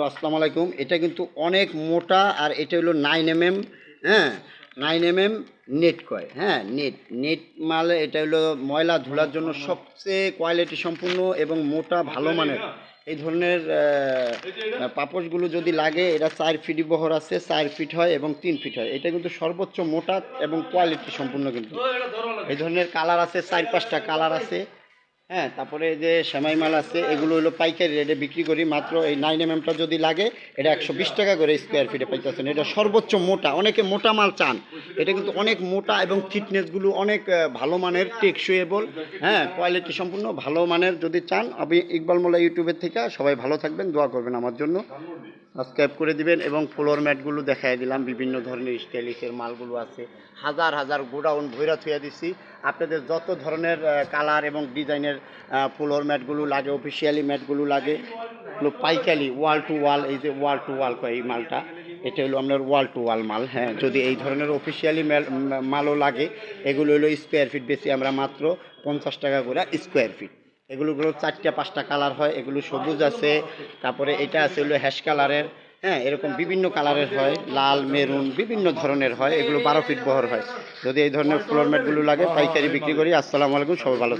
পুরো আসসালামু আলাইকুম। এটা কিন্তু অনেক মোটা আর এটা হলো নাইন এম এম হ্যাঁ? নাইন এম এম নেট কয় হ্যাঁ? নেট নেট মাল এটা হলো ময়লা ধোলার জন্য সবচেয়ে কোয়ালিটি সম্পূর্ণ এবং মোটা, ভালো মানের। এই ধরনের পাপোশগুলো যদি লাগে এটা চার ফিট বহর আছে, চার ফিট হয় এবং তিন ফিট হয়। এটা কিন্তু সর্বোচ্চ মোটা এবং কোয়ালিটি সম্পূর্ণ কিন্তু। এই ধরনের কালার আছে, চার পাঁচটা কালার আছে। হ্যাঁ তারপরে যে সেমাই মাল আছে, এগুলো হলো পাইকারি রেটে বিক্রি করি। মাত্র এই নাইন এম এমটা যদি লাগে, এটা একশো বিশ টাকা করে স্কোয়ার ফিটে পাইতেছেন। এটা সর্বোচ্চ মোটা, অনেকে মোটা মাল চান। এটা কিন্তু অনেক মোটা এবং ফিটনেসগুলো অনেক ভালো মানের টেকসুয়েবল হ্যাঁ কোয়ালিটি সম্পূর্ণ ভালো মানের যদি চান, আপনি ইকবাল মোল্লা ইউটিউবের থেকে সবাই ভালো থাকবেন, দোয়া করবেন আমার জন্য। সাবস্ক্রাইব করে দিবেন এবং ফ্লোর ম্যাটগুলো দেখাই দিলাম, বিভিন্ন ধরনের স্টাইলিশের মালগুলো আছে। হাজার হাজার গোডাউন ভৈরা থুয়া দিছি। আপনাদের যত ধরনের কালার এবং ডিজাইনের ফ্লোর ম্যাটগুলো লাগে অফিসিয়ালি ম্যাটগুলো লাগে। এগুলো পাইকালি ওয়াল টু ওয়াল এই যে ওয়াল টু ওয়াল এই মালটা, এটা হলো আপনার ওয়াল টু ওয়াল মাল হ্যাঁ। যদি এই ধরনের অফিসিয়ালি মালও লাগে, এগুলো হলো স্কোয়ার ফিট বেশি, আমরা মাত্র পঞ্চাশ টাকা করে স্কোয়ার ফিট এগুলোগুলো চারটা, পাঁচটা কালার হয়, এগুলো সবুজ আছে, তারপরে এটা আছে হলো হ্যাশ কালারের হ্যাঁ এরকম বিভিন্ন কালারের হয়, লাল, মেরুন, বিভিন্ন ধরনের হয়, এগুলো বারো ফিট বহর হয়। যদি এই ধরনের ফ্লোর ম্যাটগুলো লাগে, পাইকারি বিক্রি করি, আসসালামু আলাইকুম, সবাই ভালো।